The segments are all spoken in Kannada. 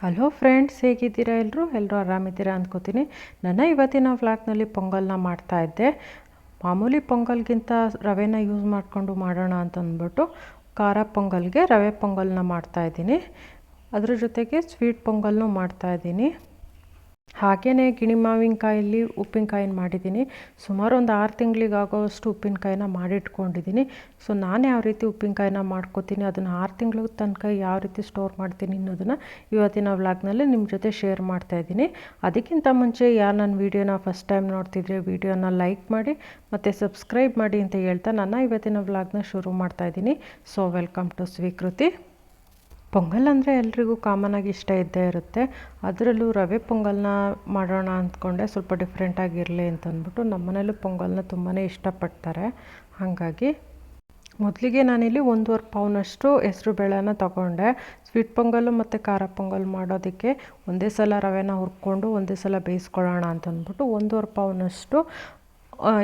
ಹಲೋ ಫ್ರೆಂಡ್ಸ್ ಹೇಗಿದ್ದೀರಾ ಎಲ್ಲರೂ ಎಲ್ಲರೂ ಆರಾಮಿದ್ದೀರಾ ಅಂದ್ಕೋತೀನಿ. ನನ್ನ ಇವತ್ತಿನ ವ್ಲಾಗ್ನಲ್ಲಿ ಪೊಂಗಲ್ನ ಮಾಡ್ತಾಯಿದ್ದೆ ಮಾಮೂಲಿ ಪೊಂಗಲ್ಗಿಂತ ರವೆನ ಯೂಸ್ ಮಾಡಿಕೊಂಡು ಮಾಡೋಣ ಅಂತ ಅಂದ್ಬಿಟ್ಟು ಖಾರ ಪೊಂಗಲ್ಗೆ ರವೆ ಪೊಂಗಲ್ನ ಮಾಡ್ತಾಯಿದ್ದೀನಿ ಅದ್ರ ಜೊತೆಗೆ ಸ್ವೀಟ್ ಪೊಂಗಲ್ನೂ ಮಾಡ್ತಾಯಿದ್ದೀನಿ ಹಾಗೆಯೇ ಗಿಣಿ ಮಾವಿನಕಾಯಲ್ಲಿ ಉಪ್ಪಿನಕಾಯಿನ ಮಾಡಿದ್ದೀನಿ. ಸುಮಾರು ಒಂದು ಆರು ತಿಂಗಳಿಗಾಗೋವಷ್ಟು ಉಪ್ಪಿನಕಾಯಿನ ಮಾಡಿಟ್ಕೊಂಡಿದ್ದೀನಿ. ಸೊ, ನಾನು ಯಾವ ರೀತಿ ಉಪ್ಪಿನಕಾಯಿನ ಮಾಡ್ಕೋತೀನಿ. ಅದನ್ನು ಆರು ತಿಂಗಳ ತನಕ ಯಾವ ರೀತಿ ಸ್ಟೋರ್ ಮಾಡ್ತೀನಿ ಅನ್ನೋದನ್ನು ಇವತ್ತಿನ ವ್ಲಾಗ್ನಲ್ಲಿ ನಿಮ್ಮ ಜೊತೆ ಶೇರ್ ಮಾಡ್ತಾ ಇದ್ದೀನಿ. ಅದಕ್ಕಿಂತ ಮುಂಚೆ ಯಾರು ನನ್ನ ವೀಡಿಯೋನ ಫಸ್ಟ್ ಟೈಮ್ ನೋಡ್ತಿದ್ರೆ ವೀಡಿಯೋನ ಲೈಕ್ ಮಾಡಿ ಮತ್ತು ಸಬ್ಸ್ಕ್ರೈಬ್ ಮಾಡಿ ಅಂತ ಹೇಳ್ತಾ ನನ್ನ ಇವತ್ತಿನ ವ್ಲಾಗ್ನ ಶುರು ಮಾಡ್ತಾ ಇದ್ದೀನಿ. ಸೊ, ವೆಲ್ಕಮ್ ಟು ಸ್ವೀಕೃತಿ. ಪೊಂಗಲ್ ಅಂದರೆ ಎಲ್ರಿಗೂ ಕಾಮನಾಗಿ ಇಷ್ಟ ಇದ್ದೇ ಇರುತ್ತೆ. ಅದರಲ್ಲೂ ರವೆ ಪೊಂಗಲ್ನ ಮಾಡೋಣ ಅಂದ್ಕೊಂಡೆ, ಸ್ವಲ್ಪ ಡಿಫ್ರೆಂಟಾಗಿರಲಿ ಅಂತಂದ್ಬಿಟ್ಟು ನಮ್ಮ ನಮ್ಮನೇಲೂ ಪೊಂಗಲ್ನ ತುಂಬಾ ಇಷ್ಟಪಡ್ತಾರೆ. ಹಾಗಾಗಿ ಮೊದಲಿಗೆ ನಾನಿಲ್ಲಿ ಒಂದೂವರೆ ಪೌನಷ್ಟು ಹೆಸ್ರು ಬೇಳೆನ ತೊಗೊಂಡೆ. ಸ್ವೀಟ್ ಪೊಂಗಲ್ಲು ಮತ್ತು ಖಾರ ಪೊಂಗಲ್ ಮಾಡೋದಕ್ಕೆ ಒಂದೇ ಸಲ ರವೆನ ಹುರ್ಕೊಂಡು ಒಂದೇ ಸಲ ಬೇಯಿಸ್ಕೊಳ್ಳೋಣ ಅಂತಂದ್ಬಿಟ್ಟು ಒಂದೂವರೆ ಪೌನಷ್ಟು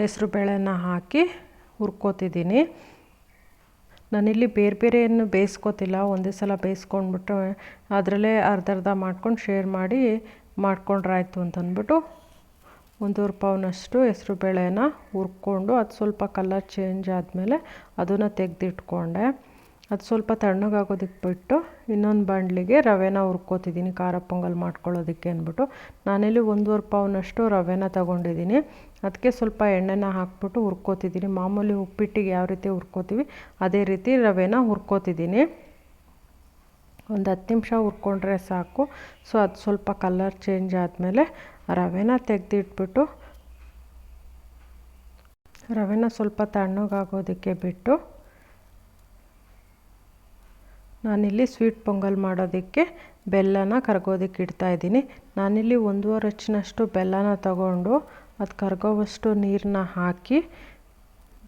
ಹೆಸರು ಬೇಳೆನ ಹಾಕಿ ಹುರ್ಕೋತಿದ್ದೀನಿ. ನಾನಿಲ್ಲಿ ಬೇರೆ ಬೇರೆ ಏನು ಬೇಯಿಸ್ಕೋತಿಲ್ಲ, ಒಂದೇ ಸಲ ಬೇಯಿಸ್ಕೊಂಡ್ಬಿಟ್ಟು ಅದರಲ್ಲೇ ಅರ್ಧ ಅರ್ಧ ಮಾಡ್ಕೊಂಡು ಶೇರ್ ಮಾಡಿ ಮಾಡ್ಕೊಂಡ್ರಾಯ್ತು ಅಂತಂದ್ಬಿಟ್ಟು ಒಂದೂವರೆ ಪೌನಷ್ಟು ಹೆಸರು ಬೇಳೆನ ಹುರ್ಕೊಂಡು ಅದು ಸ್ವಲ್ಪ ಕಲರ್ ಚೇಂಜ್ ಆದಮೇಲೆ ಅದನ್ನು ತೆಗೆದಿಟ್ಕೊಂಡೆ. ಅದು ಸ್ವಲ್ಪ ತಣ್ಣಗಾಗೋದಕ್ಕೆ ಬಿಟ್ಟು ಇನ್ನೊಂದು ಬಾಣಲಿಗೆ ರವೆನ ಹುರ್ಕೋತಿದ್ದೀನಿ, ಖಾರ ಪೊಂಗಲ್ ಮಾಡ್ಕೊಳ್ಳೋದಕ್ಕೆ ಅಂದ್ಬಿಟ್ಟು. ನಾನಿಲ್ಲಿ ಒಂದೂವರೆ ಪೌನಷ್ಟು ರವೆನ ತಗೊಂಡಿದ್ದೀನಿ. ಅದಕ್ಕೆ ಸ್ವಲ್ಪ ಎಣ್ಣೆನ ಹಾಕ್ಬಿಟ್ಟು ಹುರ್ಕೋತಿದ್ದೀನಿ. ಮಾಮೂಲಿ ಉಪ್ಪಿಟ್ಟಿಗೆ ಯಾವ ರೀತಿ ಹುರ್ಕೋತೀವಿ, ಅದೇ ರೀತಿ ರವೆನ ಹುರ್ಕೋತಿದ್ದೀನಿ. ಒಂದು ಹತ್ತು ನಿಮಿಷ ಹುರ್ಕೊಂಡ್ರೆ ಸಾಕು. ಸೊ, ಅದು ಸ್ವಲ್ಪ ಕಲರ್ ಚೇಂಜ್ ಆದಮೇಲೆ ರವೆನ ತೆಗೆದಿಟ್ಬಿಟ್ಟು, ರವೆನ ಸ್ವಲ್ಪ ತಣ್ಣಗಾಗೋದಕ್ಕೆ ಬಿಟ್ಟು ನಾನಿಲ್ಲಿ ಸ್ವೀಟ್ ಪೊಂಗಲ್ ಮಾಡೋದಕ್ಕೆ ಬೆಲ್ಲನ ಕರಗೋದಕ್ಕೆ ಇಡ್ತಾಯಿದ್ದೀನಿ ನಾನಿಲ್ಲಿ ಒಂದೂವರೆ ಹೆಚ್ಚಿನಷ್ಟು ಬೆಲ್ಲನ ತಗೊಂಡು ಅದು ಕರಗೋವಷ್ಟು ನೀರನ್ನ ಹಾಕಿ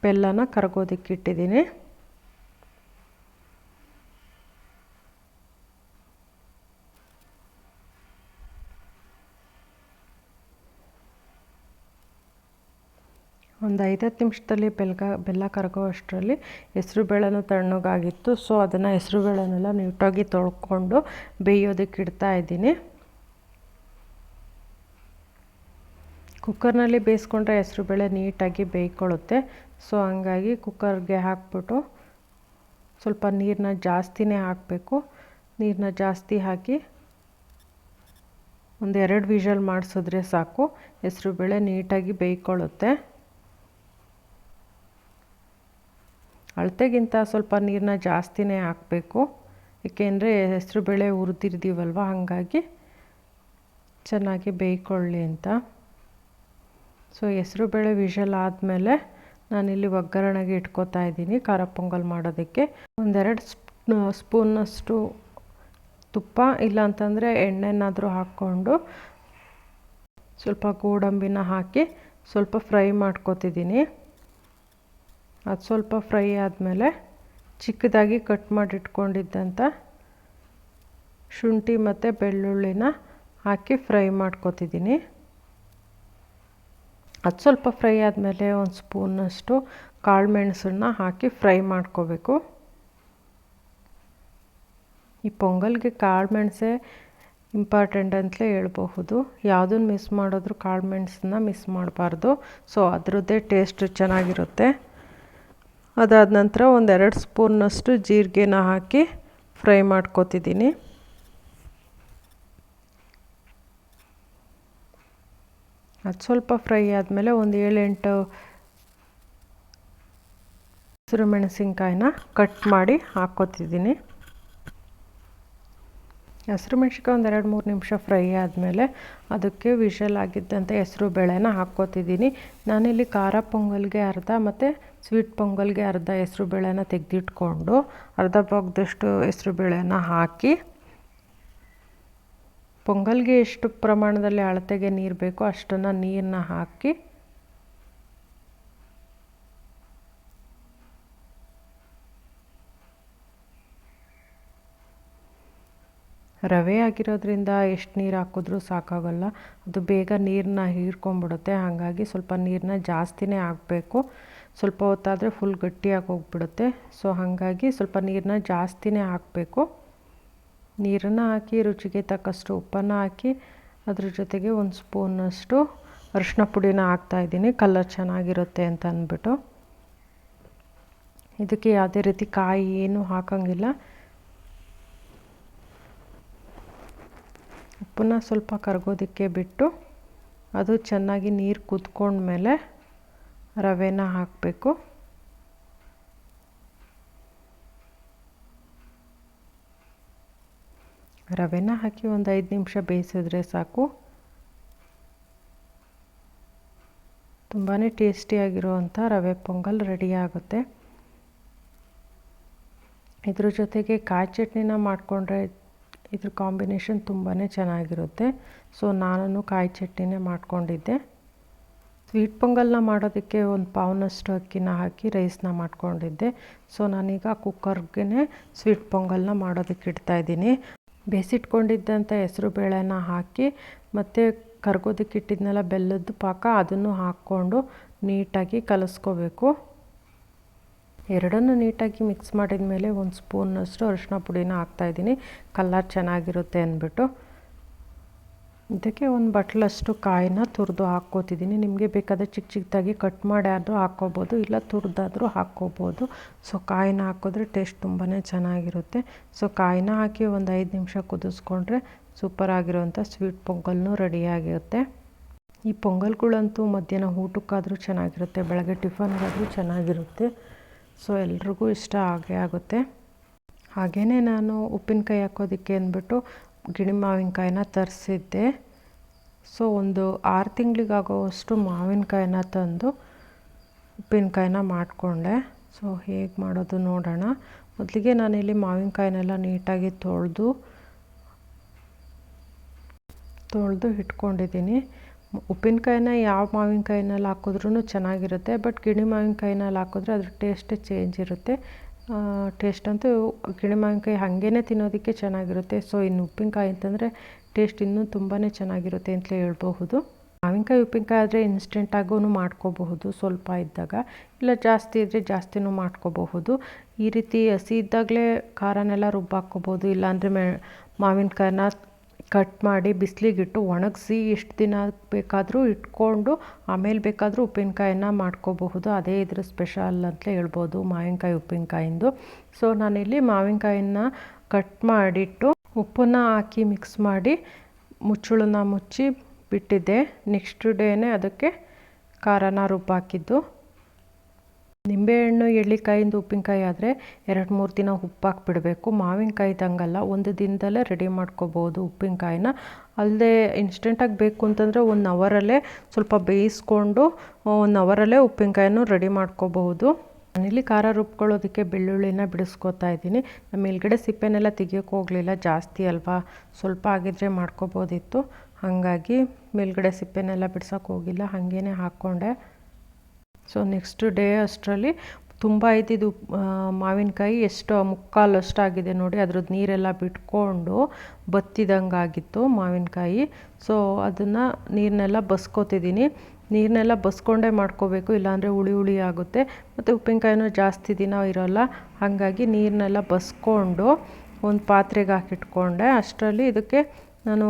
ಬೆಲ್ಲನ ಕರಗೋದಕ್ಕೆ ಇಟ್ಟಿದ್ದೀನಿ. ಒಂದು ಐದತ್ತು ನಿಮಿಷದಲ್ಲಿ ಬೆಲ್ಗ, ಬೆಲ್ಲ ಕರಗೋ ಅಷ್ಟರಲ್ಲಿ ಹೆಸ್ರು ಬೇಳೆನೂ ತಣ್ಣಗಾಗಿತ್ತು. ಸೊ ಅದನ್ನು ಹೆಸ್ರು ಬೇಳೆನೆಲ್ಲ ನೀಟಾಗಿ ತೊಳ್ಕೊಂಡು ಬೇಯೋದಕ್ಕೆ ಇಡ್ತಾ ಇದ್ದೀನಿ. ಕುಕ್ಕರ್ನಲ್ಲಿ ಬೇಯಿಸ್ಕೊಂಡ್ರೆ ಹೆಸ್ರು ಬೇಳೆ ನೀಟಾಗಿ ಬೇಯ್ಕೊಳ್ಳುತ್ತೆ. ಸೊ ಹಂಗಾಗಿ ಕುಕ್ಕರ್ಗೆ ಹಾಕ್ಬಿಟ್ಟು ಸ್ವಲ್ಪ ನೀರನ್ನ ಜಾಸ್ತಿನೇ ಹಾಕಬೇಕು. ನೀರನ್ನ ಜಾಸ್ತಿ ಹಾಕಿ ಒಂದು ಎರಡು ವಿಷಲ್ ಮಾಡಿಸಿದ್ರೆ ಸಾಕು. ಹೆಸ್ರು ಬೇಳೆ ನೀಟಾಗಿ ಬೇಯ್ಕೊಳ್ಳುತ್ತೆ. ಅಳತೆಗಿಂತ ಸ್ವಲ್ಪ ನೀರನ್ನ ಜಾಸ್ತಿನೇ ಹಾಕಬೇಕು. ಏಕೆಂದರೆ ಹೆಸರು ಬೇಳೆ ಹುರಿದಿರ್ತೀವಲ್ವ ಹಾಗಾಗಿ ಚೆನ್ನಾಗಿ ಬೇಯ್ಕೊಳ್ಳಿ ಅಂತ. ಸೊ ಹೆಸರು ಬೇಳೆ ವಿಷಲ್ ಆದಮೇಲೆ ನಾನಿಲ್ಲಿ ಒಗ್ಗರಣೆಗೆ ಇಟ್ಕೋತಾ ಇದ್ದೀನಿ, ಖಾರ ಪೊಂಗಲ್ ಮಾಡೋದಕ್ಕೆ. ಒಂದೆರಡು ಸ್ಪೂನಷ್ಟು ತುಪ್ಪ, ಇಲ್ಲಾಂತಂದರೆ ಎಣ್ಣೆನಾದರೂ ಹಾಕ್ಕೊಂಡು ಸ್ವಲ್ಪ ಗೋಡಂಬಿನ ಹಾಕಿ ಸ್ವಲ್ಪ ಫ್ರೈ ಮಾಡ್ಕೊತಿದ್ದೀನಿ. ಅದು ಸ್ವಲ್ಪ ಫ್ರೈ ಆದಮೇಲೆ ಚಿಕ್ಕದಾಗಿ ಕಟ್ ಮಾಡಿಟ್ಕೊಂಡಿದ್ದಂಥ ಶುಂಠಿ ಮತ್ತು ಬೆಳ್ಳುಳ್ಳಿನ ಹಾಕಿ ಫ್ರೈ ಮಾಡ್ಕೊತಿದ್ದೀನಿ. ಅದು ಸ್ವಲ್ಪ ಫ್ರೈ ಆದಮೇಲೆ ಒಂದು ಸ್ಪೂನಷ್ಟು ಕಾಳು ಮೆಣಸನ್ನ ಹಾಕಿ ಫ್ರೈ ಮಾಡ್ಕೋಬೇಕು. ಈ ಪೊಂಗಲ್ಗೆ ಕಾಳು ಮೆಣಸೆ ಇಂಪಾರ್ಟೆಂಟ್ ಅಂತಲೇ ಹೇಳ್ಬಹುದು. ಯಾವುದನ್ನು ಮಿಸ್ ಮಾಡಿದ್ರು ಕಾಳು ಮೆಣಸನ್ನ ಮಿಸ್ ಮಾಡಬಾರ್ದು. ಸೊ, ಅದರದ್ದೇ ಟೇಸ್ಟ್ ಚೆನ್ನಾಗಿರುತ್ತೆ. ಅದಾದ ನಂತರ ಒಂದೆರಡು ಸ್ಪೂನ್ನಷ್ಟು ಜೀರಿಗೆನ ಹಾಕಿ ಫ್ರೈ ಮಾಡ್ಕೋತಿದ್ದೀನಿ. ಅದು ಸ್ವಲ್ಪ ಫ್ರೈ ಆದಮೇಲೆ ಒಂದು ಏಳೆಂಟು ಹಸಿರು ಮೆಣಸಿನ್ಕಾಯಿನ ಕಟ್ ಮಾಡಿ ಹಾಕ್ಕೊತಿದ್ದೀನಿ ಹೆಸ್ರು ಮೆಣ್ಸಿನ್ಕಾಯಿ ಒಂದು ಎರಡು ಮೂರು ನಿಮಿಷ ಫ್ರೈ ಆದಮೇಲೆ ಅದಕ್ಕೆ ವಿಶಲ್ ಆಗಿದ್ದಂಥ ಹೆಸರು ಬೇಳೆನ ಹಾಕ್ಕೋತಿದ್ದೀನಿ. ನಾನಿಲ್ಲಿ ಖಾರ ಪೊಂಗಲ್ಗೆ ಅರ್ಧ ಮತ್ತು ಸ್ವೀಟ್ ಪೊಂಗಲ್ಗೆ ಅರ್ಧ ಹೆಸರು ಬೇಳೆನ ತೆಗೆದಿಟ್ಕೊಂಡು ಅರ್ಧ ಭಾಗದಷ್ಟು ಹೆಸರು ಬೇಳೆನ ಹಾಕಿ ಪೊಂಗಲ್ಗೆ ಎಷ್ಟು ಪ್ರಮಾಣದಲ್ಲಿ ಅಳತೆಗೆ ನೀರು ಬೇಕೋ ಅಷ್ಟನ್ನು ನೀರನ್ನ ಹಾಕಿ ರವೆ ಆಗಿರೋದ್ರಿಂದ ಎಷ್ಟು ನೀರು ಹಾಕಿದ್ರೂ ಸಾಕಾಗಲ್ಲ. ಅದು ಬೇಗ ನೀರನ್ನ ಹೀರ್ಕೊಂಬಿಡುತ್ತೆ ಹಾಗಾಗಿ ಸ್ವಲ್ಪ ನೀರನ್ನ ಜಾಸ್ತಿನೇ ಹಾಕಬೇಕು. ಸ್ವಲ್ಪ ಹೊತ್ತಾದರೆ ಫುಲ್ ಗಟ್ಟಿಯಾಗಿ ಹೋಗ್ಬಿಡುತ್ತೆ. ಸೊ ಹಾಗಾಗಿ ಸ್ವಲ್ಪ ನೀರನ್ನ ಜಾಸ್ತಿನೇ ಹಾಕಬೇಕು. ನೀರನ್ನು ಹಾಕಿ, ರುಚಿಗೆ ತಕ್ಕಷ್ಟು ಉಪ್ಪನ್ನು ಹಾಕಿ, ಅದ್ರ ಜೊತೆಗೆ ಒಂದು ಸ್ಪೂನಷ್ಟು ಅರಿಶಿನ ಪುಡಿನ ಹಾಕ್ತಾಯಿದ್ದೀನಿ ಕಲರ್ ಚೆನ್ನಾಗಿರುತ್ತೆ ಅಂತ ಅಂದ್ಬಿಟ್ಟು. ಇದಕ್ಕೆ ಯಾವುದೇ ರೀತಿ ಕಾಯಿ ಏನು ಹಾಕೋಂಗಿಲ್ಲ. ಉಪ್ಪನ್ನ ಸ್ವಲ್ಪ ಕರಗೋದಕ್ಕೆ ಬಿಟ್ಟು ಅದು ಚೆನ್ನಾಗಿ ನೀರು ಕುದ್ಕೊಂಡ್ಮೇಲೆ ರವೆನ ಹಾಕಬೇಕು. ರವೆನ ಹಾಕಿ ಒಂದು ಐದು ನಿಮಿಷ ಬೇಯಿಸಿದ್ರೆ ಸಾಕು. ತುಂಬಾ ಟೇಸ್ಟಿಯಾಗಿರುವಂಥ ರವೆ ಪೊಂಗಲ್ ರೆಡಿ ಆಗುತ್ತೆ. ಇದ್ರ ಜೊತೆಗೆ ಕಾಯಿ ಚಟ್ನಿನ ಮಾಡಿಕೊಂಡ್ರೆ ಇದ್ರ ಕಾಂಬಿನೇಷನ್ ತುಂಬಾ ಚೆನ್ನಾಗಿರುತ್ತೆ. ಸೊ ನಾನು ಕಾಯಿ ಚಟ್ನಿನೇ ಮಾಡಿಕೊಂಡಿದ್ದೆ. ಸ್ವೀಟ್ ಪೊಂಗಲ್ನ ಮಾಡೋದಕ್ಕೆ ಒಂದು ಪಾವ್ನಷ್ಟು ಅಕ್ಕಿನ ಹಾಕಿ ರೈಸ್ನ ಮಾಡ್ಕೊಂಡಿದ್ದೆ. ಸೊ ನಾನೀಗ ಕುಕ್ಕರ್ಗೆ ಸ್ವೀಟ್ ಪೊಂಗಲ್ನ ಮಾಡೋದಕ್ಕೆ ಇಡ್ತಾಯಿದ್ದೀನಿ ಬೇಸಿಟ್ಕೊಂಡಿದ್ದಂಥ ಹೆಸರು ಬೇಳೆನ ಹಾಕಿ ಮತ್ತು ಕರ್ಗೋದಕ್ಕೆ ಇಟ್ಟಿದ್ನೆಲ್ಲ ಬೆಲ್ಲದ ಪಾಕ ಅದನ್ನು ಹಾಕ್ಕೊಂಡು ನೀಟಾಗಿ ಕಲಿಸ್ಕೋಬೇಕು. ಎರಡನ್ನು ನೀಟಾಗಿ ಮಿಕ್ಸ್ ಮಾಡಿದ ಮೇಲೆ ಒಂದು ಸ್ಪೂನಷ್ಟು ಅರಿಶಿನ ಪುಡಿನ ಹಾಕ್ತಾಯಿದ್ದೀನಿ ಕಲ್ಲರ್ ಚೆನ್ನಾಗಿರುತ್ತೆ ಅಂದ್ಬಿಟ್ಟು. ಇದಕ್ಕೆ ಒಂದು ಬಟ್ಲಷ್ಟು ಕಾಯಿನ ತುರಿದು ಹಾಕ್ಕೋತಿದ್ದೀನಿ. ನಿಮಗೆ ಬೇಕಾದರೆ ಚಿಕ್ಕ ಚಿಕ್ಕದಾಗಿ ಕಟ್ ಮಾಡಿ ಆದರೂ ಹಾಕ್ಕೋಬೋದು, ಇಲ್ಲ ತುರಿದಾದರೂ ಹಾಕ್ಕೋಬೋದು. ಸೊ ಕಾಯಿನ ಹಾಕಿದ್ರೆ ಟೇಸ್ಟ್ ತುಂಬಾ ಚೆನ್ನಾಗಿರುತ್ತೆ. ಸೊ ಕಾಯಿನ ಹಾಕಿ ಒಂದು ಐದು ನಿಮಿಷ ಕುದಿಸ್ಕೊಂಡ್ರೆ ಸೂಪರ್ ಆಗಿರುವಂಥ ಸ್ವೀಟ್ ಪೊಂಗಲ್ನೂ ರೆಡಿಯಾಗಿರುತ್ತೆ ಈ ಪೊಂಗಲ್ಗಳಂತೂ ಮಧ್ಯಾಹ್ನ ಊಟಕ್ಕಾದರೂ ಚೆನ್ನಾಗಿರುತ್ತೆ, ಬೆಳಗ್ಗೆ ಟಿಫನ್ಗಾದರೂ ಚೆನ್ನಾಗಿರುತ್ತೆ. ಸೊ ಎಲ್ರಿಗೂ ಇಷ್ಟ ಆಗೇ ಆಗುತ್ತೆ. ಹಾಗೆಯೇ ನಾನು ಉಪ್ಪಿನಕಾಯಿ ಹಾಕೋದಕ್ಕೆ ಅಂದ್ಬಿಟ್ಟು ಗಿಣಿ ಮಾವಿನಕಾಯಿನ ತರಿಸಿದ್ದೆ. ಸೊ ಒಂದು ಆರು ತಿಂಗಳಿಗಾಗೋವಷ್ಟು ಮಾವಿನಕಾಯಿನ ತಂದು ಉಪ್ಪಿನಕಾಯಿನ ಮಾಡಿಕೊಂಡೆ. ಸೊ ಹೇಗೆ ಮಾಡೋದು ನೋಡೋಣ. ಮೊದಲಿಗೆ ನಾನಿಲ್ಲಿ ಮಾವಿನಕಾಯಿನೆಲ್ಲ ನೀಟಾಗಿ ತೊಳೆದು ತೊಳೆದು ಇಟ್ಕೊಂಡಿದ್ದೀನಿ. ಉಪ್ಪಿನಕಾಯಿನ ಯಾವ ಮಾವಿನಕಾಯಿನಲ್ಲಿ ಹಾಕಿದ್ರೂ ಚೆನ್ನಾಗಿರುತ್ತೆ, ಬಟ್ ಗಿಣಿ ಮಾವಿನಕಾಯಿನಲ್ಲಿ ಹಾಕಿದ್ರೆ ಅದ್ರ ಟೇಸ್ಟೇ ಚೇಂಜ್ ಇರುತ್ತೆ. ಟೇಸ್ಟ್ ಅಂತೂ ಗಿಣಿ ಮಾವಿನಕಾಯಿ ಹಾಗೇನೆ ತಿನ್ನೋದಕ್ಕೆ ಚೆನ್ನಾಗಿರುತ್ತೆ. ಸೊ ಇನ್ನು ಉಪ್ಪಿನಕಾಯಿ ಅಂತಂದರೆ ಟೇಸ್ಟ್ ಇನ್ನೂ ತುಂಬಾ ಚೆನ್ನಾಗಿರುತ್ತೆ ಅಂತಲೇ ಹೇಳ್ಬಹುದು. ಮಾವಿನಕಾಯಿ, ಉಪ್ಪಿನಕಾಯಿ ಆದರೆ ಇನ್ಸ್ಟೆಂಟಾಗೂ ಮಾಡ್ಕೋಬಹುದು ಸ್ವಲ್ಪ ಇದ್ದಾಗ. ಇಲ್ಲ, ಜಾಸ್ತಿ ಇದ್ದರೆ ಜಾಸ್ತಿನೂ ಮಾಡ್ಕೋಬಹುದು. ಈ ರೀತಿ ಹಸಿ ಇದ್ದಾಗಲೇ ಖಾರನೆಲ್ಲ ರುಬ್ಬಾಕ್ಕೋಬೋದು ಇಲ್ಲಾಂದರೆ ಮೆ, ಮಾವಿನಕಾಯಿನ ಕಟ್ ಮಾಡಿ ಬಿಸಿಲಿಗಿಟ್ಟು ಒಣಗಿಸಿ ಎಷ್ಟು ದಿನ ಬೇಕಾದರೂ ಇಟ್ಕೊಂಡು ಆಮೇಲೆ ಬೇಕಾದರೂ ಉಪ್ಪಿನಕಾಯನ್ನ ಮಾಡ್ಕೋಬಹುದು. ಅದೇ ಇದ್ರ ಸ್ಪೆಷಲ್ ಅಂತಲೇ ಹೇಳ್ಬೋದು ಮಾವಿನಕಾಯಿ ಉಪ್ಪಿನಕಾಯಿಂದು. ಸೊ ನಾನಿಲ್ಲಿ ಮಾವಿನಕಾಯಿನ ಕಟ್ ಮಾಡಿಟ್ಟು ಉಪ್ಪನ್ನು ಹಾಕಿ ಮಿಕ್ಸ್ ಮಾಡಿ ಮುಚ್ಚಳನ್ನ ಮುಚ್ಚಿ ಬಿಟ್ಟಿದ್ದೆ. ನೆಕ್ಸ್ಟ್ ಡೇನೇ ಅದಕ್ಕೆ ಖಾರನ ರುಬ್ಬಾಕಿದ್ದು. ನಿಂಬೆಹಣ್ಣು, ಎಳ್ಳಿಕಾಯಿಂದ ಉಪ್ಪಿನಕಾಯಿ ಆದರೆ ಎರಡು ಮೂರು ದಿನ ಉಪ್ಪಾಕ್ಬಿಡಬೇಕು. ಮಾವಿನಕಾಯಿದಂಗಲ್ಲ ಒಂದು ದಿನದಲ್ಲೇ ರೆಡಿ ಮಾಡ್ಕೋಬೋದು ಉಪ್ಪಿನಕಾಯಿನ. ಅಲ್ಲದೆ ಇನ್ಸ್ಟೆಂಟಾಗಿ ಬೇಕು ಅಂತಂದರೆ ಒನ್ ಅವರಲ್ಲೇ ಸ್ವಲ್ಪ ಬೇಯಿಸ್ಕೊಂಡು ಒನ್ ಅವರಲ್ಲೇ ಉಪ್ಪಿನಕಾಯನ್ನು ರೆಡಿ ಮಾಡ್ಕೋಬಹುದು. ಮನೇಲಿ ಖಾರ ರುಬ್ಕೊಳ್ಳೋದಕ್ಕೆ ಬೆಳ್ಳುಳ್ಳಿನ ಬಿಡಿಸ್ಕೊತಾ ಇದ್ದೀನಿ. ನಮ್ಮ ಮೇಲ್ಗಡೆ ಸಿಪ್ಪೆನೆಲ್ಲ ತೆಗಿಯೋಕೆ ಹೋಗಲಿಲ್ಲ, ಜಾಸ್ತಿ ಅಲ್ವಾ? ಸ್ವಲ್ಪ ಆಗಿದ್ರೆ ಮಾಡ್ಕೋಬೋದಿತ್ತು. ಹಾಗಾಗಿ ಮೇಲ್ಗಡೆ ಸಿಪ್ಪೆನೆಲ್ಲ ಬಿಡ್ಸೋಕೆ ಹೋಗಿಲ್ಲ ಹಾಗೇ ಹಾಕ್ಕೊಂಡೆ. ಸೊ ನೆಕ್ಸ್ಟ್ ಡೇ ಅಷ್ಟರಲ್ಲಿ ತುಂಬ ಇದ್ದಿದ್ದು ಮಾವಿನಕಾಯಿ ಎಷ್ಟು ಮುಕ್ಕಾಲು ಅಷ್ಟಾಗಿದೆ ನೋಡಿ. ಅದ್ರದ್ದು ನೀರೆಲ್ಲ ಬಿಟ್ಕೊಂಡು ಬತ್ತಿದಂಗೆ ಆಗಿತ್ತು ಮಾವಿನಕಾಯಿ. ಸೊ ಅದನ್ನು ನೀರನ್ನೆಲ್ಲ ಬಸ್ಕೋತಿದ್ದೀನಿ. ನೀರನ್ನೆಲ್ಲ ಬಸ್ಕೊಂಡೇ ಮಾಡ್ಕೋಬೇಕು, ಇಲ್ಲಾಂದರೆ ಹುಳಿ ಹುಳಿ ಆಗುತ್ತೆ. ಮತ್ತು ಉಪ್ಪಿನಕಾಯಿನೂ ಜಾಸ್ತಿ ದಿನ ಇರೋಲ್ಲ. ಹಾಗಾಗಿ ನೀರನ್ನೆಲ್ಲ ಬಸ್ಕೊಂಡು ಒಂದು ಪಾತ್ರೆಗೆ ಹಾಕಿಟ್ಕೊಂಡೆ. ಅಷ್ಟರಲ್ಲಿ ಇದಕ್ಕೆ ನಾನು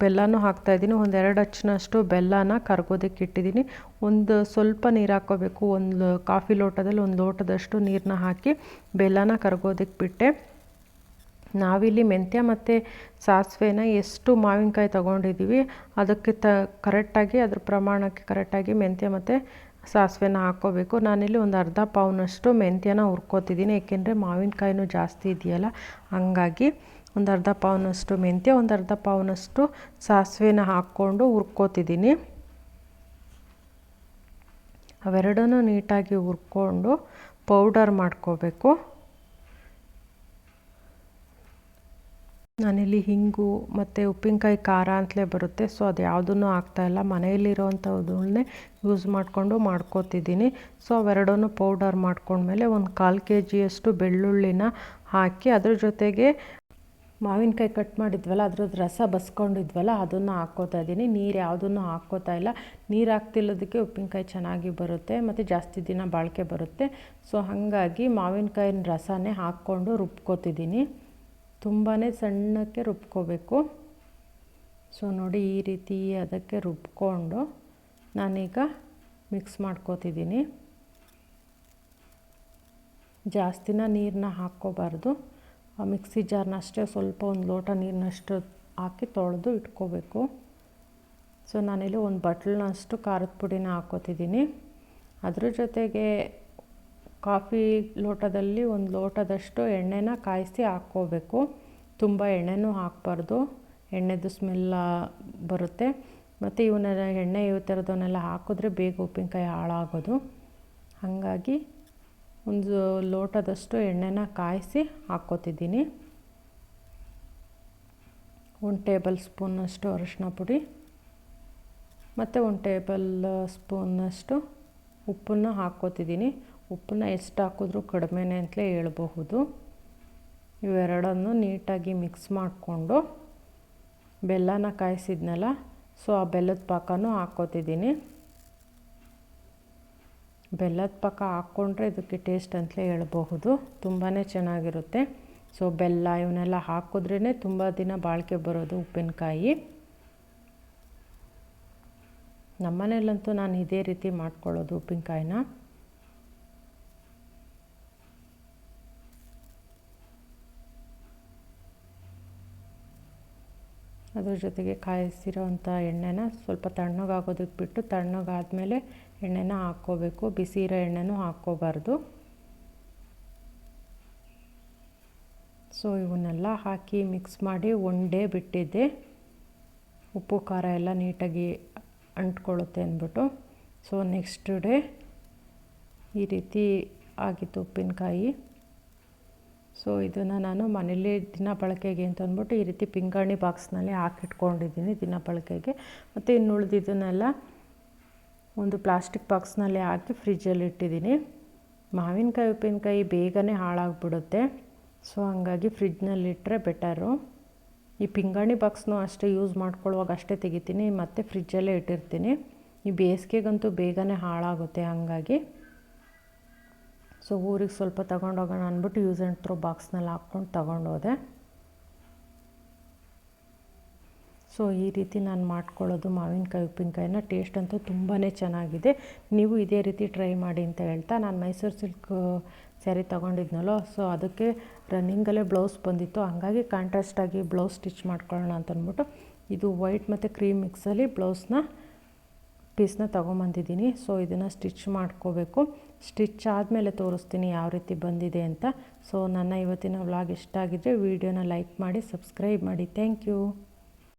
ಬೆಲ್ಲನೂ ಹಾಕ್ತಾಯಿದ್ದೀನಿ ಒಂದು ಎರಡು ಹಚ್ಚಿನಷ್ಟು ಬೆಲ್ಲನ ಕರ್ಗೋದಕ್ಕೆ ಇಟ್ಟಿದ್ದೀನಿ. ಒಂದು ಸ್ವಲ್ಪ ನೀರು ಹಾಕ್ಕೋಬೇಕು. ಒಂದು ಕಾಫಿ ಲೋಟದಲ್ಲಿ ಒಂದು ಲೋಟದಷ್ಟು ನೀರನ್ನ ಹಾಕಿ ಬೆಲ್ಲನ ಕರ್ಗೋದಕ್ಕೆ ಬಿಟ್ಟೆ. ನಾವಿಲ್ಲಿ ಮೆಂತ್ಯ ಮತ್ತು ಸಾಸಿವೆನ ಎಷ್ಟು ಮಾವಿನಕಾಯಿ ತೊಗೊಂಡಿದ್ದೀವಿ, ಅದಕ್ಕೆ ತ, ಕರೆಕ್ಟಾಗಿ ಅದ್ರ ಪ್ರಮಾಣಕ್ಕೆ ಕರೆಕ್ಟಾಗಿ ಮೆಂತ್ಯ ಮತ್ತು ಸಾಸಿವೆನ ಹಾಕ್ಕೋಬೇಕು. ನಾನಿಲ್ಲಿ ಒಂದು ಅರ್ಧ ಪಾವ್ನಷ್ಟು ಮೆಂತ್ಯನ ಹುರ್ಕೋತಿದ್ದೀನಿ. ಏಕೆಂದರೆ ಮಾವಿನಕಾಯಿನೂ ಜಾಸ್ತಿ ಇದೆಯಲ್ಲ, ಹಂಗಾಗಿ ಒಂದು ಅರ್ಧ ಪಾವ್ನಷ್ಟು ಮೆಂತ್ಯ, ಒಂದು ಅರ್ಧ ಪಾವ್ನಷ್ಟು ಸಾಸಿವೆನ ಹಾಕ್ಕೊಂಡು ಹುರ್ಕೋತಿದ್ದೀನಿ. ಅವೆರಡನ್ನೂ ನೀಟಾಗಿ ಹುರ್ಕೊಂಡು ಪೌಡರ್ ಮಾಡ್ಕೋಬೇಕು. ನಾನಿಲ್ಲಿ ಹಿಂಗು ಮತ್ತು ಉಪ್ಪಿನಕಾಯಿ ಖಾರ ಅಂತಲೇ ಬರುತ್ತೆ, ಸೊ ಅದು ಯಾವುದನ್ನು ಆಗ್ತಾಯಿಲ್ಲ ಮನೆಯಲ್ಲಿರೋವಂಥದ್ದನ್ನೇ ಯೂಸ್ ಮಾಡಿಕೊಂಡು ಮಾಡ್ಕೋತಿದ್ದೀನಿ. ಸೊ ಅವೆರಡನ್ನು ಪೌಡರ್ ಮಾಡ್ಕೊಂಡ್ಮೇಲೆ ಒಂದು ಕಾಲು ಕೆ ಜಿಯಷ್ಟು ಬೆಳ್ಳುಳ್ಳಿನ ಹಾಕಿ ಅದ್ರ ಜೊತೆಗೆ ಮಾವಿನಕಾಯಿ ಕಟ್ ಮಾಡಿದ್ವಲ್ಲ, ಅದ್ರದ್ದು ರಸ ಬಸ್ಕೊಂಡಿದ್ವಲ್ಲ, ಅದನ್ನು ಹಾಕ್ಕೋತಾ ಇದ್ದೀನಿ. ನೀರು ಯಾವುದನ್ನು ಹಾಕ್ಕೋತಾ ಇಲ್ಲ. ನೀರು ಹಾಕ್ತಿಲ್ಲದಕ್ಕೆ ಉಪ್ಪಿನಕಾಯಿ ಚೆನ್ನಾಗಿ ಬರುತ್ತೆ, ಮತ್ತು ಜಾಸ್ತಿ ದಿನ ಬಾಳಿಕೆ ಬರುತ್ತೆ. ಸೊ ಹಾಗಾಗಿ ಮಾವಿನಕಾಯಿನ ರಸನೇ ಹಾಕ್ಕೊಂಡು ರುಬ್ಕೋತಿದ್ದೀನಿ. ತುಂಬಾ ಸಣ್ಣಕ್ಕೆ ರುಬ್ಕೋಬೇಕು. ಸೊ ನೋಡಿ ಈ ರೀತಿ ಅದಕ್ಕೆ ರುಬ್ಕೊಂಡು ನಾನೀಗ ಮಿಕ್ಸ್ ಮಾಡ್ಕೋತಿದ್ದೀನಿ. ಜಾಸ್ತಿನ ನೀರನ್ನ ಹಾಕ್ಕೋಬಾರ್ದು. ಮಿಕ್ಸಿ ಜಾರ್ನಷ್ಟೇ ಸ್ವಲ್ಪ ಒಂದು ಲೋಟ ನೀರಿನಷ್ಟು ಹಾಕಿ ತೊಳೆದು ಇಟ್ಕೋಬೇಕು. ಸೊ, ನಾನಿಲ್ಲಿ ಒಂದು ಬಟ್ಲನ್ನಷ್ಟು ಖಾರದ ಪುಡಿನ ಹಾಕ್ಕೋತಿದ್ದೀನಿ. ಅದ್ರ ಜೊತೆಗೆ ಕಾಫಿ ಲೋಟದಲ್ಲಿ ಒಂದು ಲೋಟದಷ್ಟು ಎಣ್ಣೆನ ಕಾಯಿಸಿ ಹಾಕ್ಕೋಬೇಕು. ತುಂಬ ಎಣ್ಣೆನೂ ಹಾಕಬಾರ್ದು. ಎಣ್ಣೆದು ಸ್ಮೆಲ್ಲ ಬರುತ್ತೆ. ಮತ್ತು ಇವನ್ನೆಲ್ಲ ಎಣ್ಣೆ ಈ ಥರದವನ್ನೆಲ್ಲ ಹಾಕಿದ್ರೆ ಬೇಗ ಉಪ್ಪಿನಕಾಯಿ ಹಾಳಾಗೋದು. ಹಾಗಾಗಿ ಒಂದು ಲೋಟದಷ್ಟು ಎಣ್ಣೆನ ಕಾಯಿಸಿ ಹಾಕ್ಕೋತಿದ್ದೀನಿ. ಒಂದು ಟೇಬಲ್ ಸ್ಪೂನಷ್ಟು ಅರಿಶಿನ ಪುಡಿ ಮತ್ತು ಒಂದು ಟೇಬಲ್ ಸ್ಪೂನಷ್ಟು ಉಪ್ಪನ್ನು ಹಾಕ್ಕೋತಿದ್ದೀನಿ. ಉಪ್ಪನ್ನ ಎಷ್ಟು ಹಾಕಿದ್ರೂ ಕಡಿಮೆನೇ ಅಂತಲೇ ಹೇಳ್ಬಹುದು. ಇವೆರಡನ್ನು ನೀಟಾಗಿ ಮಿಕ್ಸ್ ಮಾಡಿಕೊಂಡು ಬೆಲ್ಲನ ಕಾಯಿಸಿದ್ನಲ್ಲ, ಸೊ ಆ ಬೆಲ್ಲದ ಪಾಕನೂ ಹಾಕ್ಕೋತಿದ್ದೀನಿ. ಬೆಲ್ಲದ ಪಕ್ಕ ಹಾಕ್ಕೊಂಡ್ರೆ ಇದಕ್ಕೆ ಟೇಸ್ಟ್ ಅಂತಲೇ ಹೇಳಬಹುದು. ತುಂಬಾ ಚೆನ್ನಾಗಿರುತ್ತೆ. ಸೊ ಬೆಲ್ಲ ಇವನ್ನೆಲ್ಲ ಹಾಕಿದ್ರೇ ತುಂಬ ದಿನ ಬಾಳಿಕೆ ಬರೋದು ಉಪ್ಪಿನಕಾಯಿ. ನಮ್ಮನೇಲಂತೂ ನಾನು ಇದೇ ರೀತಿ ಮಾಡ್ಕೊಳ್ಳೋದು ಉಪ್ಪಿನಕಾಯಿನ. ಅದ್ರ ಜೊತೆಗೆ ಕಾಯಿಸಿರೋವಂಥ ಎಣ್ಣೆನ ಸ್ವಲ್ಪ ತಣ್ಣಗಾಗೋದಕ್ಕೆ ಬಿಟ್ಟು ತಣ್ಣಗಾದಮೇಲೆ ಎಣ್ಣೆನ ಹಾಕ್ಕೋಬೇಕು. ಬಿಸಿ ಇರೋ ಎಣ್ಣೆನೂ ಹಾಕ್ಕೋಬಾರ್ದು. ಸೊ, ಇವನ್ನೆಲ್ಲ ಹಾಕಿ ಮಿಕ್ಸ್ ಮಾಡಿ ಒನ್ ಡೇ ಬಿಟ್ಟಿದ್ದೆ. ಉಪ್ಪು, ಖಾರ ಎಲ್ಲ ನೀಟಾಗಿ ಅಂಟ್ಕೊಳ್ಳುತ್ತೆ ಅಂದ್ಬಿಟ್ಟು. ಸೊ, ನೆಕ್ಸ್ಟ್ ಡೇ ಈ ರೀತಿ ಆಗಿತ್ತು ಉಪ್ಪಿನಕಾಯಿ. ಸೊ ಇದನ್ನು ನಾನು ಮನೇಲಿ ದಿನ ಬಳಕೆಗೆ ಅಂತ ಅಂದ್ಬಿಟ್ಟು ಈ ರೀತಿ ಪಿಂಗಾಣಿ ಬಾಕ್ಸ್ನಲ್ಲಿ ಹಾಕಿಟ್ಕೊಂಡಿದ್ದೀನಿ ದಿನ ಬಳಕೆಗೆ. ಮತ್ತು ಇನ್ನು ಉಳಿದಿದ್ದನ್ನೆಲ್ಲ ಒಂದು ಪ್ಲಾಸ್ಟಿಕ್ ಬಾಕ್ಸ್ನಲ್ಲಿ ಹಾಕಿ ಫ್ರಿಜ್ಜಲ್ಲಿ ಇಟ್ಟಿದ್ದೀನಿ. ಮಾವಿನಕಾಯಿ, ಉಪ್ಪಿನಕಾಯಿ ಬೇಗನೆ ಹಾಳಾಗ್ಬಿಡುತ್ತೆ. ಸೊ ಹಂಗಾಗಿ ಫ್ರಿಜ್ನಲ್ಲಿ ಇಟ್ಟರೆ ಬೆಟರು ಈ ಪಿಂಗಾಣಿ ಬಾಕ್ಸ್ನೂ ಅಷ್ಟೇ ಯೂಸ್ ಮಾಡ್ಕೊಳ್ಳುವಾಗ ಅಷ್ಟೇ ತೆಗಿತೀನಿ. ಮತ್ತು ಫ್ರಿಜ್ಜಲ್ಲೇ ಇಟ್ಟಿರ್ತೀನಿ. ಈ ಬೇಸಿಗೆಗಂತೂ ಬೇಗನೆ ಹಾಳಾಗುತ್ತೆ ಹಾಗಾಗಿ. ಸೊ ಊರಿಗೆ ಸ್ವಲ್ಪ ತಗೊಂಡೋಗೋಣ ಅಂದ್ಬಿಟ್ಟು ಯೂಸ್ ಆ್ಯಂಡ್ ಥ್ರೋ ಬಾಕ್ಸ್ನಲ್ಲಿ ಹಾಕ್ಕೊಂಡು ತಗೊಂಡೋದೆ. ಸೊ ಈ ರೀತಿ ನಾನು ಮಾಡ್ಕೊಳ್ಳೋದು ಮಾವಿನಕಾಯಿ, ಉಪ್ಪಿನಕಾಯಿನ ಟೇಸ್ಟ್ ಅಂತೂ ತುಂಬಾ ಚೆನ್ನಾಗಿದೆ. ನೀವು ಇದೇ ರೀತಿ ಟ್ರೈ ಮಾಡಿ ಅಂತ ಹೇಳ್ತಾ ನಾನು ಮೈಸೂರು ಸಿಲ್ಕ್ ಸ್ಯಾರಿ ತೊಗೊಂಡಿದ್ನಲ್ಲೋ, ಸೊ ಅದಕ್ಕೆ ರನ್ನಿಂಗಲ್ಲೇ ಬ್ಲೌಸ್ ಬಂದಿತ್ತು. ಹಂಗಾಗಿ ಕಾಂಟ್ರಾಸ್ಟಾಗಿ ಬ್ಲೌಸ್ ಸ್ಟಿಚ್ ಮಾಡ್ಕೊಳ್ಳೋಣ ಅಂತ ಅಂದ್ಬಿಟ್ಟು ಇದು ವೈಟ್ ಮತ್ತು ಕ್ರೀಮ್ ಮಿಕ್ಸಲ್ಲಿ ಬ್ಲೌಸ್ನ ಪೀಸ್ನ ತೊಗೊಂಬಂದಿದ್ದೀನಿ. ಸೊ ಇದನ್ನು ಸ್ಟಿಚ್ ಮಾಡ್ಕೋಬೇಕು. ಸ್ಟಿಚ್ ಆದಮೇಲೆ ತೋರಿಸ್ತೀನಿ ಯಾವ ರೀತಿ ಬಂದಿದೆ ಅಂತ. ಸೊ ನನ್ನ ಇವತ್ತಿನ ವ್ಲಾಗ್ ಇಷ್ಟ ಆಗಿದ್ದರೆ ವೀಡಿಯೋನ ಲೈಕ್ ಮಾಡಿ ಸಬ್ಸ್ಕ್ರೈಬ್ ಮಾಡಿ. Thank you